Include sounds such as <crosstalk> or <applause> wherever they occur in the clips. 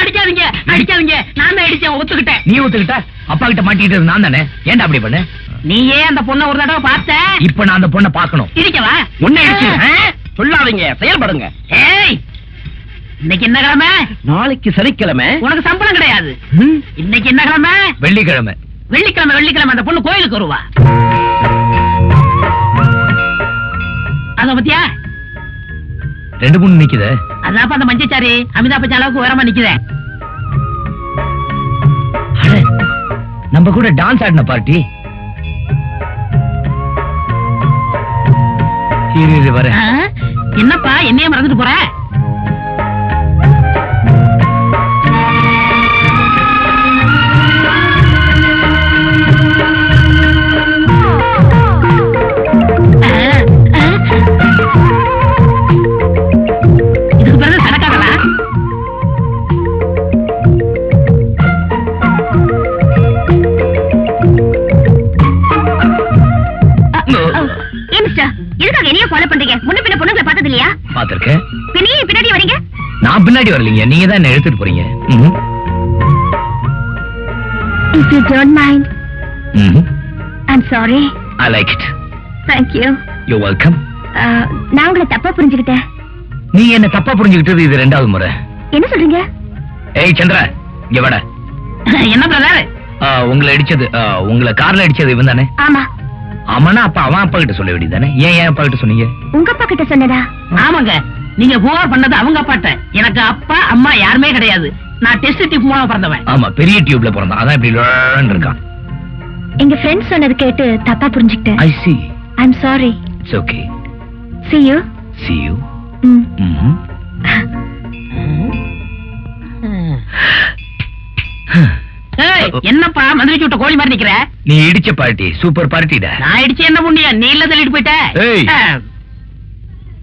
அடிக்காதீங்க அடிக்காதீங்க. நான் தான் அடிச்சேன் ஒத்துக்கிட்டேன். நீ ஒத்துக்கிட்ட? அப்பா கிட்ட மாட்டிக்கிட்டு நான் தானே? ஏன்டா அப்படி பண்ணு? நீயே அந்த பொண்ணை ஒரு தடவை பார்த்த? இப்ப நான் அந்த பொண்ணை பார்க்கணும். இருக்கவா? உன்னை அடிச்சு சொல்லாதீங்க செயல்படுங்க. ஏய் இன்னைக்கு என்ன கிழமை? நாளைக்கு சனிக்கிழமை. உனக்கு சம்பளம் கிடையாது. இன்னைக்கு என்ன கிழமை? வெள்ளிக்கிழமை. வெள்ளிக்கிழமை வெள்ளிக்கிழமை அந்த பொண்ணு கோயிலுக்கு வருவா. அத பத்தியா? ரெண்டு மூணு நிக்குதே. அதான் அந்த மஞ்சச்சாரி? அமிதாப் பச்சன் அளவுக்கு உயரமா நிக்குதே அட, நம்ம கூட டான்ஸ் ஆடின பார்ட்டி? என்னப்பா என்னைய மறந்துட்டு போற? இல்லையா பாத்திருக்கேன் பின்னையே பின்னாடி வரீங்க? நான் பின்னாடி வரலீங்க. நீங்க தான் என்ன போறீங்க. I like it. You're welcome. நான் உங்களை தப்பா புரிஞ்சுக்கிட்டேன். நீ என்ன தப்பா புரிஞ்சுக்கிட்டது? இது ரெண்டாவது முறை. என்ன சொல்றீங்க? ஏய் சந்திரா இங்க வாடா. <laughs> என்ன பிரதர் உங்களை அடிச்சது உங்களை கார்ல அடிச்சது இவன் தானே ஆமா. ஆமாண்ணா அப்ப அவன் அப்பா கிட்ட சொல்ல வேண்டியதானே ஏன் ஏன் அப்பா கிட்ட சொன்னீங்க? உங்க அப்பா கிட்ட சொன்னதா? ஆமாங்க. நீங்க புகார் பண்ணது அவங்க அப்பாட்ட. எனக்கு அப்பா அம்மா யாருமே கிடையாது. நான் டெஸ்ட் டிப் மூலம் பிறந்தவன். ஆமா பெரிய டியூப்ல பிறந்தான். அதான் இப்படி லோன்னு இருக்கான். எங்க ஃப்ரெண்ட்ஸ் சொன்னது கேட்டு தப்பா புரிஞ்சுக்கிட்டேன். I see I'm sorry it's okay see you. See you. ம். <laughs> ஏய், என்னப்பா மந்திரி விட்ட கோழி மாதிரி நிக்கிற? நீ இடிச்ச பார்ட்டி சூப்பர் பார்ட்டிடா நான் இடிச்சு என்ன புண்ணியம் நீ இல்ல தள்ளிட்டு போயிட்ட. ஏய். ஆ,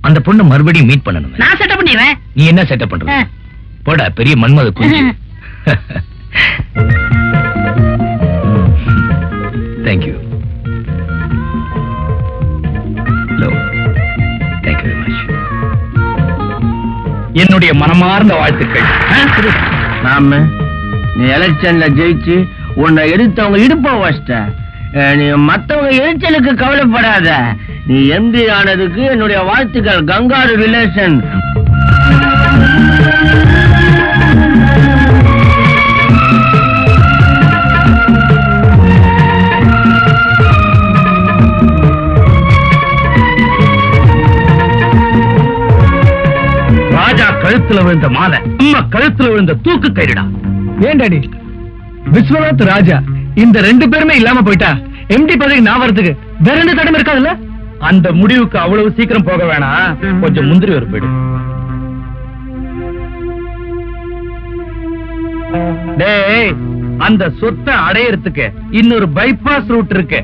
அந்த பொண்ணு மறுபடியும் மீட் பண்ணணும். நான் செட்டப் பண்ணிடுறேன். நீ என்ன செட்டப் பண்ற ஆ. போடா பெரிய மன்மத குஞ்சு. Thank you hello thank you very much என்னுடைய மனமார்ந்த வாழ்த்துக்கள். நாம நீ எலெக்ஷன்ல ஜெயிச்சு உன்னை எடுத்தவங்க இடுப்ப வச்சிட்ட நீ மத்தவங்க எரிச்சலுக்கு கவலைப்படாத. நீ எம்பி ஆனதுக்கு என்னுடைய வாழ்த்துக்கள். கங்காரு ரிலேஷன் ராஜா கழுத்துல விழுந்த மாலை. அம்மா கழுத்துல விழுந்த தூக்கு கயிறுடா. ஏன் டாடி? விஸ்வநாத் ராஜா இந்த ரெண்டு பேருமே இல்லாம போயிட்டா? எம்டி பதவிக்கு நான் வரதுக்கு வேற எந்த தடம் இருக்காதுல்ல? அந்த முடிவுக்கு அவ்வளவு சீக்கிரம் போக வேணாம் கொஞ்சம் முந்திரி ஒரு போயிடு. டேய் அந்த சொத்தை அடையறதுக்கு இன்னொரு பைபாஸ் ரூட் இருக்கு.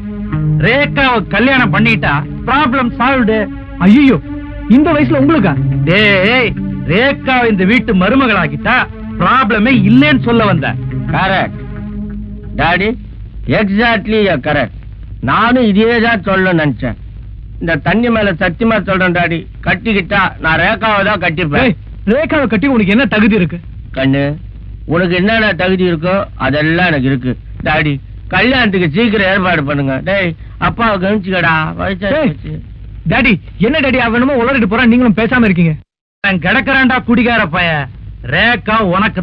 ரேகாவை கல்யாணம் பண்ணிட்டா ப்ராப்ளம் சால்வ்டு ஐயோ இந்த வயசுல உங்களுக்கா? டேய் ரேகா இந்த வீட்டு மருமகளாக்கிட்டா ப்ராப்ளமே இல்லைன்னு சொல்ல வந்தேன் கரெக்ட் டாடி எக்ஸாக்ட்லி கரெக்ட் நானும் இதே தான் சொல்ல நினைச்சேன். இந்த தண்ணி மேல சத்தியமா சொல்றேன் டாடி கட்டிக்கிட்டா நான் ரேகாவை தான் கட்டிப்பேன். ரேகாவை கட்டி உனக்கு என்ன தகுதி இருக்கு? கண்ணு உனக்கு என்னென்ன தகுதி இருக்கோ அதெல்லாம் எனக்கு இருக்கு. டாடி கல்யாணத்துக்கு சீக்கிரம் ஏற்பாடு பண்ணுங்க. டேய் அப்பாவை கவனிச்சுக்கடா. டாடி என்ன டாடி அவனுமோ உளறிட்டு போறான் நீங்களும் பேசாம இருக்கீங்க. நான் கிடக்குறான்டா குடிகார பைய ரேகா உனக்கு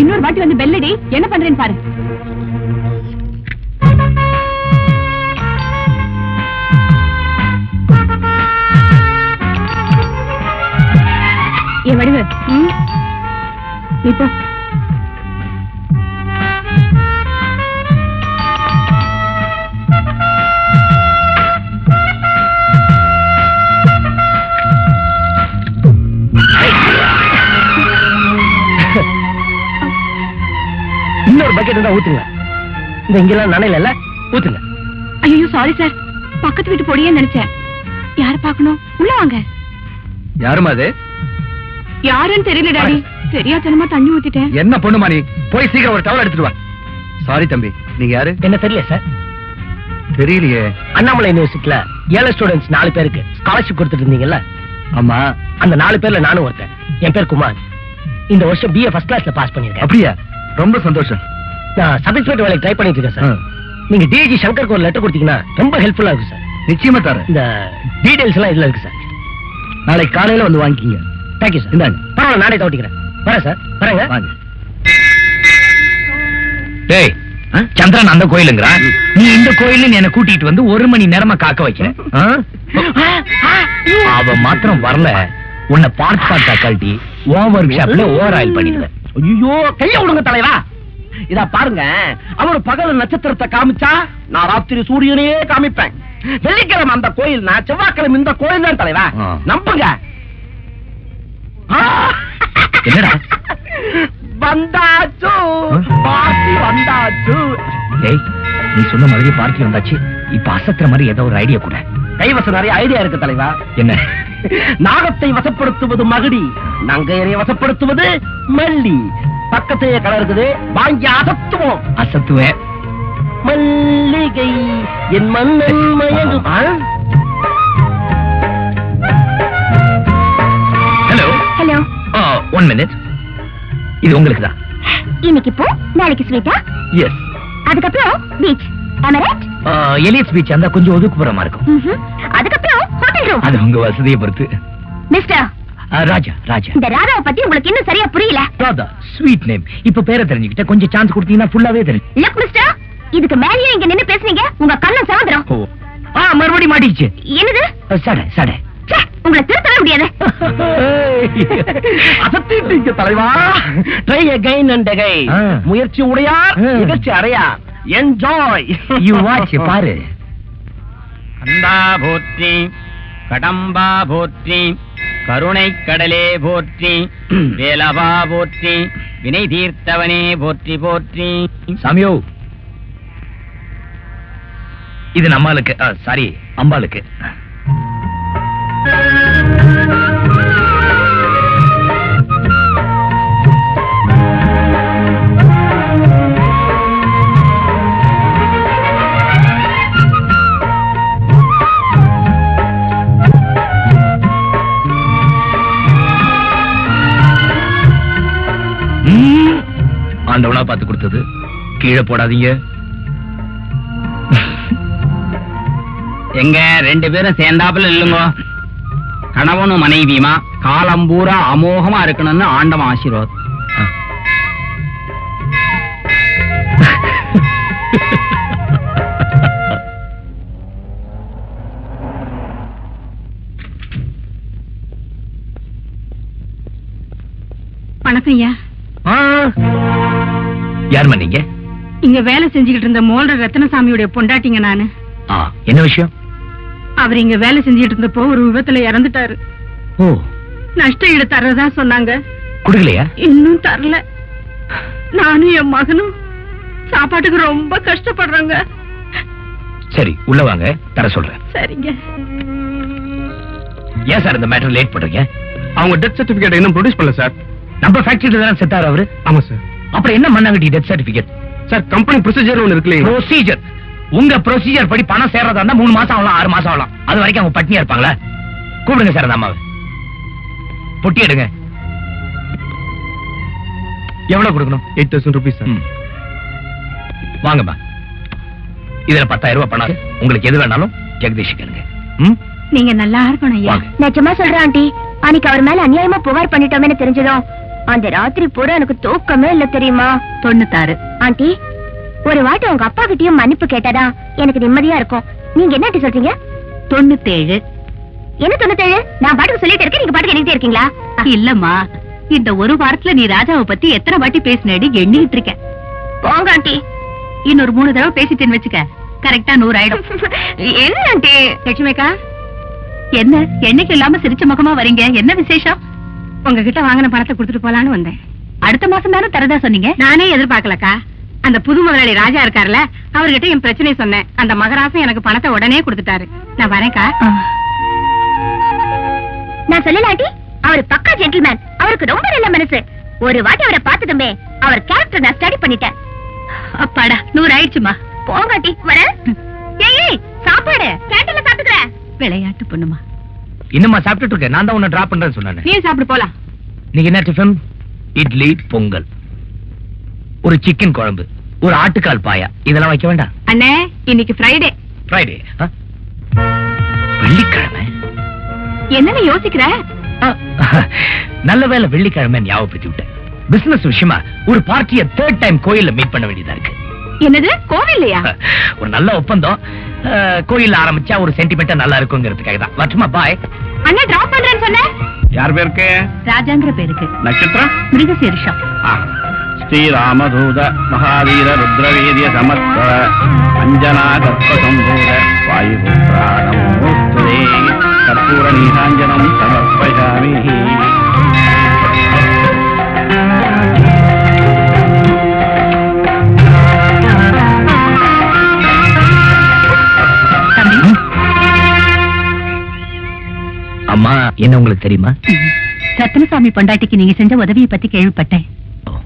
இன்னொரு வாட்டி வந்து பெல்லடி என்ன பண்றேன்னு பாரு. என் வடிவு இப்போ பக்கெட் இருந்தா ஊத்துங்க. இந்த இங்கெல்லாம் நனையில ஊத்துங்க. ஐயோ சாரி சார் பக்கத்து வீட்டு பொடியே நினைச்சேன். யார பார்க்கணும்? உள்ள வாங்க. யாருமா அது? யாருன்னு தெரியல டாடி தெரியாதனமா தண்ணி ஊத்திட்டேன். என்ன பொண்ணுமா நீ? போய் சீக்கிரம் ஒரு டவல் எடுத்துட்டு வா. சாரி தம்பி. நீங்க யாரு? என்ன தெரியல சார் தெரியலையே. அண்ணாமலை யூனிவர்சிட்டில ஏழை ஸ்டூடெண்ட்ஸ் நாலு பேருக்கு ஸ்காலர்ஷிப் கொடுத்துட்டு இருந்தீங்கல்ல? ஆமா. அந்த நாலு பேர்ல நானும் ஒருத்தன். என் பேர் குமார். இந்த வருஷம் பிஏ ஃபர்ஸ்ட் கிளாஸ்ல பாஸ் பண்ணிருக்கேன் அப்படியா? ரொம்ப சந்தோஷம். நான் சப் இன்ஸ்பெக்டர் வேலைக்கு ட்ரை பண்ணிட்டு இருக்கேன் சார் நீங்க டிஜி சங்கருக்கு ஒரு லெட்டர் கொடுத்தீங்கன்னா ரொம்ப ஹெல்ப்ஃபுல்லா இருக்கும் சார் நிச்சயமா தரேன். இந்த டீடைல்ஸ் எல்லாம் இதுல இருக்கு சார் நாளைக்கு காலையில வந்து வாங்கிக்கிங்க. தேங்க்யூ சார் இந்தாங்க. பரவாயில்ல நானே தவிட்டிக்கிறேன் வரேன் சார் வரேங்க. வாங்க. டேய் சந்திரன் அந்த கோயிலுங்கிறான் நீ இந்த கோயில்னு என்ன கூட்டிட்டு வந்து ஒரு மணி நேரமா காக்க வைக்கிற. ஆ? அவ மாத்திரம் வரல. உன்னை பார்ட் பார்ட்டா கழட்டி ஓவர் ஷாப்ல ஓவர் ஆயில் பண்ணிடுவேன். ஐயோ கைய விடுங்க தலைவா. இதா பாருங்க அவர் பகல் நட்சத்திரத்தை காமிச்சா நான் ராத்திரி சூரியனையே காமிப்பேன். வெள்ளிக்கிழமை அந்த கோயில் நான் செவ்வாய்க்கிழமை இந்த கோயில் தான் தலைவா. நம்புங்க? வந்தாச்சு. பாட்டி வந்தாச்சு. நீ சொன்ன மாதிரி பார்ட்டி வந்தாச்சு. இப்ப அசத்துற மாதிரி ஏதோ ஒரு ஐடியா கூட. கைவசம் நிறைய ஐடியா இருக்கு தலைவா. என்ன? நாகத்தை வசப்படுத்துவது மகுடி நங்கையரை வசப்படுத்துவது மல்லி. பக்கத்தையே கடை இருக்குது. வாங்கி அசத்துவோம் அசத்துவேன் மல்லிகை என் மன்னன் மயங்கும்? ஹலோ ஹலோ ஒன் மினிட் இது உங்களுக்கு தான் இன்னைக்கு போ நாளைக்கு ஸ்வீட்டா எஸ் அதுக்கப்புறம் பீச் ரைட் எலியட் பீச் அந்த கொஞ்சம் ஒதுக்குப்புறமா இருக்கும். அதுக்கப்புறம் ஹோட்டல் ரூம் அது உங்க வசதியை பொறுத்து. மிஸ்டர் ராஜா ராஜா. இந்த ராதாவை பத்தி உங்களுக்கு இன்னும் சரியா புரியல. ராதா ஸ்வீட் நேம் இப்ப பேரை தெரிஞ்சுக்கிட்ட கொஞ்சம் சான்ஸ் கொடுத்தீங்கன்னா ஃபுல்லாவே தெரியும். லுக் மிஸ்டர் இதுக்கு மேலேயே இங்க நின்னு பேசுனீங்க உங்க கண்ணம் சவந்துரும் ஓ. ஆ மறுபடியும் மாட்டிச்சு என்னது? சடை சடை. உங்களை திருத்தவே முடியாது. <laughs> அசத்திட்டீங்க தலைவா. Try again and again. முயற்சி உடையார். நிகழ்ச்சி அடையார் என்ஜாய் யூ வாட்ச் பாரு. கந்தா போற்றி கடம்பா போற்றி. கருணை கடலே போற்றி <clears throat> வேலவா போற்றி வினை தீர்த்தவனே போற்றி போற்றி. சாமியோ இது நம்மளுக்கு சாரி அம்பாளுக்கு. ஆண்டவனா பார்த்து கொடுத்தது. கீழே போடாதீங்க. எங்க ரெண்டு பேரும் சேர்ந்தாப்புல இல்லுங்க கணவனும் மனைவியுமா? காலம் பூரா அமோகமா இருக்கணும்னு ஆண்டவன் ஆசீர்வாதம் வணக்கம் ஐயா. ஆ. யாரும்மா நீங்க இங்க வேலை செஞ்சுக்கிட்டு இருந்த மோல்டர் ரத்னசாமியுடைய பொண்டாட்டிங்க நானு. என்ன விஷயம்? அவர் இங்க வேலை செஞ்சுட்டு இருந்தப்போ ஒரு விபத்துல இறந்துட்டாரு. ஓ. நஷ்ட ஈடு தர்றதா சொன்னாங்க. குடுக்கலையா? இன்னும் தரல. நானும் என் மகனும் சாப்பாட்டுக்கு ரொம்ப கஷ்டப்படுறாங்க. சரி உள்ள வாங்க தர சொல்றேன். சரிங்க. ஏன் சார் இந்த மேட்டர் லேட் பண்றீங்க? அவங்க டெத் சர்டிபிகேட் இன்னும் ப்ரொடியூஸ் பண்ணல சார். நம்ம ஃபேக்டரியில தானே செத்தாரு அவரு? ஆமா சார். அப்புறம் என்ன மண்ணாங்கட்டி death certificate sir company procedure ஒன்று இருக்கு இல்லைங்களா ப்ரொசீஜர் உங்க ப்ரொசீஜர் படி பணம் சேர்றதா இருந்தா மூணு மாசம் ஆகலாம் ஆறு மாசம் ஆகலாம். அது வரைக்கும் அவங்க பட்னியா இருப்பாங்களா? கூப்பிடுங்க சார் அந்த அம்மாவை. பொட்டி எடுங்க. எவ்வளவு கொடுக்கணும்? Eight thousand rupees. வாங்கம்மா. இதுல பத்தாயிரம் ரூபாய் பணம். உங்களுக்கு எது வேணாலும் ஜெகதீஷ் கேளுங்க. ம்? நீங்க நல்லா இருக்கணும். நிஜமா சொல்றேன் ஆண்டி. அன்னைக்கு அவர் மேல அநியாயமா புகார் பண்ணிட்டோமேனு தெரிஞ்சதும் அந்த ராத்திரி பூரா எனக்கு தூக்கமே இல்ல தெரியுமா? தொண்ணூத்தாறு. ஆண்டி ஒரு வாட்டி உங்க அப்பா கிட்டயும் மன்னிப்பு கேட்டாதான் எனக்கு நிம்மதியா இருக்கும். நீங்க என்ன சொல்றீங்க? தொண்ணூத்தேழு. என்ன தொண்ணூத்தேழு? நான் பாட்டுக்கு சொல்லிட்டு இருக்கேன் நீங்க பாட்டுக்கு எழுதிட்டே இருக்கீங்களா? இல்லம்மா இந்த ஒரு வாரத்துல நீ ராஜாவை பத்தி எத்தனை வாட்டி பேசினடி எண்ணிட்டு இருக்க போங்க ஆண்டி. இன்னொரு மூணு தடவை பேசிட்டேன்னு வச்சுக்க கரெக்டா நூறு ஆயிடும் என்ன ஆண்டி? லட்சுமிக்கா என்ன என்னைக்கு இல்லாம சிரிச்ச முகமா வரீங்க? என்ன விசேஷம்? உங்ககிட்ட வாங்கின பணத்தை கொடுத்துட்டு போலான்னு வந்தேன். அடுத்த மாசம் தானே தரதா சொன்னீங்க? நானே எதிர்பார்க்கலக்கா. அந்த புது முதலாளி ராஜா இருக்கார்ல அவர்கிட்ட என் பிரச்சனையை சொன்னேன். அந்த மகராசன் எனக்கு பணத்தை உடனே கொடுத்துட்டாரு. நான் வரேன்க்கா. நான் சொல்லலாட்டி அவர் பக்கா ஜென்டில்மேன் அவருக்கு ரொம்ப நல்ல மனசு. ஒரு வாட்டி அவரை பார்த்ததுமே அவர் கேரக்டர் நான் ஸ்டடி பண்ணிட்டேன். அப்ப அப்பாடா நூறு ஆயிடுச்சுமா? போங்காட்டி வர ஏய் சாப்பாடு. கேண்டீன்ல சாப்பிட்டுக்கிறேன். விளையாட்டு பொண்ணுமா? இன்னுமா சாப்பிட்டுட்டு இருக்க நான் தான் உன்னை டிராப் பண்றேன்னு சொன்னேன். நீ சாப்பிடு போலாம். நீங்க என்ன டிஃபன் இட்லி பொங்கல். ஒரு சிக்கன் குழம்பு. ஒரு ஆட்டுக்கால் பாயா. இதெல்லாம் வைக்க வேண்டாம். அண்ணே இன்னைக்கு ஃப்ரைடே ஃப்ரைடே வெள்ளிக்கிழமை? என்னன்னு யோசிக்கிற? நல்ல வேளை வெள்ளிக்கிழமை ஞாபகப்படுத்தி விட்டேன். பிசினஸ் விஷயமா ஒரு பார்ட்டியை தேர்ட் டைம் கோயில்ல மீட் பண்ண வேண்டியதா இருக்கு. என்னது? கோவில்லையா? ஒரு நல்ல ஒப்பந்தம். கோயில்ல ஆரம்பிச்சா ஒரு சென்டிமெண்டா நல்லா இருக்குங்கிறதுக்காக தான் வச்சுமா பாய் அண்ணா டிராப் பண்றேன்னு சொன்ன யார் பேருக்கு? ராஜாங்கிற பேருக்கு. நட்சத்திரம்? மிருகசீரிஷம் ஸ்ரீராமதூத மகாவீர ருத்ரவீரிய சமத்வ அஞ்சனா கர்ப்ப சம்பூத வாயுபுத்திராணம் மூஸ்துதே கற்பூர நீராஞ்சனம் சமர்ப்பயாமி. அம்மா என்ன உங்களுக்கு தெரியுமா? ரத்னசாமி பொண்டாட்டிக்கு நீங்க செஞ்ச உதவியை பத்தி கேள்விப்பட்டேன்.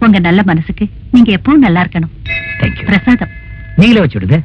உங்க நல்ல மனசுக்கு நீங்க எப்பவும் நல்லா இருக்கணும். பிரசாதம். நீங்களே வச்சு விடுங்க.